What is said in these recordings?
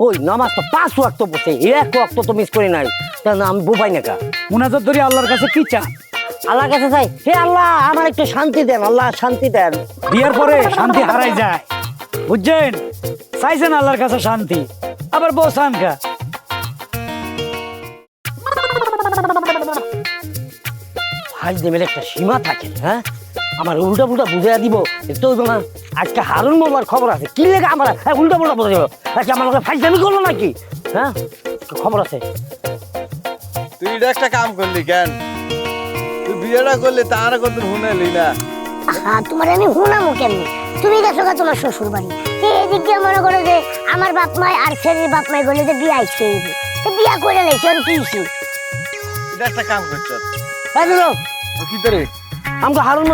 ওই নামাজ তো পাঁচ ওয়াক্ত পড়ছে এক ওয়াক্ত তো মিস করি নাই। তা না আমি বোবাই না কা? মুনাজাত ধরে আল্লাহর কাছে কি চান? আল্লাহর কাছে চাই হে আল্লাহ আমার একটু শান্তি দেন আল্লাহ শান্তি দেন। বিয়ের পরে শান্তি হারাই যায়। বুঝছেন? চাইছেন আল্লাহর কাছে শান্তি আবার বসান কা? হাজ দেবের একটা সীমা থাকে হ্যাঁ? আমার উল্টা পুল্টা বুঝাইয়া দিব তো হইবো না। আজকে হারুন মোল্লার খবর আছে। কি লেগে আমার? উল্টা পুল্টা বুঝাই দিব আজকে আমার লোকের ফাইজলামি করল নাকি? হ্যাঁ? খবর আছে। তুই এটা একটা কাম করলি কেন? তুই বিয়েটা করলি তার কত শুনেলি না? হ্যাঁ তোমার আমি হুনামো কেমনি? তুমি গেছো গা তোমার শ্বশুর বাড়ি তো এদিক মনে করো যে আমার বাপ মায় আর ছেলের বাপ মায় বলে যে বিয়া তো বিয়া করে আর কি? এটা একটা কাম করছ হ্যাঁ কি তোরে আমাকে হারুন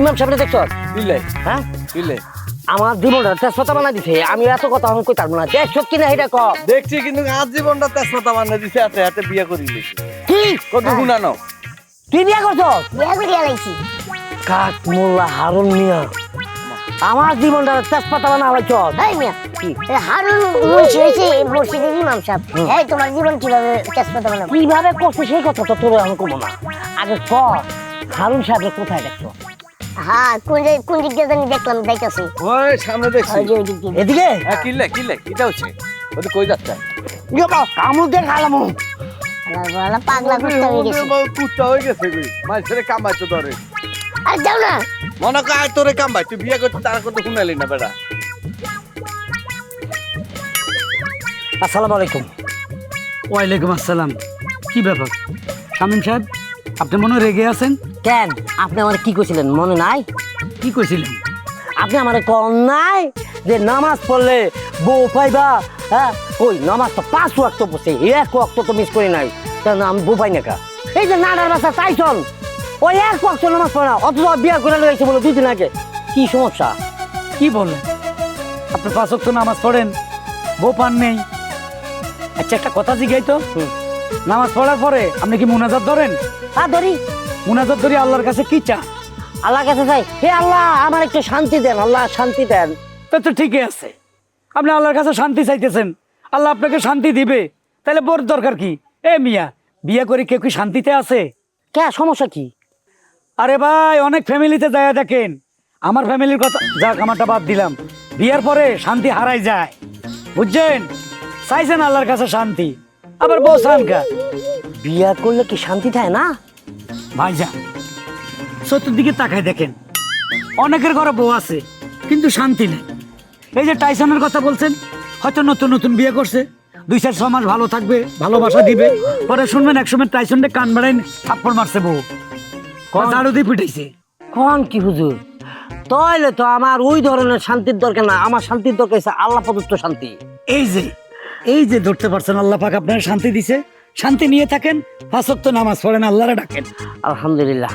ইমাম সাহেবরে দেখছ? বুঝলে হ্যাঁ? বুঝলে আমার জীবনটা তেজপাতা বানাই দিছে। আমি এত কথা আমি কই পারব না। দেখছ কি না এটা ক দেখছি কিন্তু আজ জীবনটা তেজপাতা বানিয়ে দিছে হাতে হাতে বিয়ে করি কি? কত শুনানো। তুই বিয়া করছ? বিয়া করিয়া লাইছি। কাক মোল্লা হারুন মিয়া। আমার জীবনটা তেজপাতা বানা হয়েছ এই মিয়া এ হারুন মুন্সি হয়েছে মসজিদের ইমাম সাহেব এই তোমার জীবন কীভাবে তেজপাতা বানাবো? কীভাবে করছে সেই কথা তো তোর আমি কমো না। আগে ক হারুন সাহেবের কোথায় দেখছ? হ্যাঁ কোন কোন দিক দিয়ে জানি দেখলাম যাইতাছি। ওই সামনে দেখছি। ওই দিক দিয়ে। এদিকে? হ্যাঁ কিনলে কিনলে কিটা হচ্ছে। ওটা কই যাচ্ছে? কামড় দিয়ে খালাম আল্লাহ বলা পাগলা করতে হয়ে গেছে। কুত্তা হয়ে গেছে কই? মানুষের কামাইতো ধরে। আর যাও না। মনে কর তোরে কামাই তুই বিয়ে করছিস তার কত শুনালি না বেটা। আসসালামু আলাইকুম। ওয়ালাইকুম আসসালাম। কি ব্যাপার? শামীম সাহেব আপনি মনে রেগে আছেন? কেন? আপনি আমার কি কইছিলেন? মনে নাই? কি কইছিলেন? আপনি আমার কন নাই যে নামাজ পড়লে বউ পাইবা হ্যাঁ? ওই নামাজ তো পাঁচ ওয়াক্ত পড়ছে এক ওয়াক্ত তো মিস করি নাই। কেন আমি বউ পাই না কা? এই যে নানার বাসা টাইসন ওই এক ওয়াক্ত নামাজ পড়ে না অথচ বিয়া করে লইছে বলে দুই দিন আগে। কি সমস্যা? কি বলেন আপনি পাঁচ ওয়াক্ত নামাজ পড়েন বউ পান নেই। আচ্ছা একটা কথা জিজ্ঞাই তো। হুম। নামাজ পড়ার পরে আপনি কি মুনাজাত ধরেন? হ্যাঁ ধরি। মুনাজাত ধরে আল্লাহর কাছে কি চান? আল্লাহ কাছে চাই। হে আল্লাহ আমার একটু শান্তি দেন আল্লাহ শান্তি দেন। তা তো ঠিকই আছে। আপনি আল্লাহর কাছে শান্তি চাইতেছেন। আল্লাহ আপনাকে শান্তি দিবে। তাহলে বোর দরকার কি? এ মিয়া বিয়ে করে কেউ কি শান্তিতে আছে? কে সমস্যা কি? আরে ভাই অনেক ফ্যামিলিতে যায় দেখেন। আমার ফ্যামিলির কথা যাক আমারটা বাদ দিলাম। বিয়ের পরে শান্তি হারাই যায়। বুঝছেন? চাইছেন আল্লাহর কাছে শান্তি। আবার বসান কা? বিয়া করলে কি শান্তি থাকে না? ভাইজান চতুর্দিকে তাকায় দেখেন। অনেকের ঘরে বউ আছে কিন্তু শান্তি নেই। এই যে টাইসনের কথা বলছেন হয়তো নতুন নতুন বিয়ে করছে। দুই চার ছ মাস ভালো থাকবে ভালোবাসা দিবে। পরে শুনবেন একসময় টাইসনকে কান বাড়াই থাপ্পড় মারছে বউ। ঝাড়ু দিয়ে পিটাইছে? কোন কি হুজুর? তাইলে তো আমার ওই ধরনের শান্তির দরকার না। আমার শান্তির দরকার আল্লাহ প্রদত্ত শান্তি। এই যে এই যে ধরতে পারছেন আল্লাহ পাক আপনার শান্তি দিছে। শান্তি নিয়ে থাকেন ফাঁসত্ব নামাজ পড়েন আল্লাহরা ডাকেন। আলহামদুলিল্লাহ।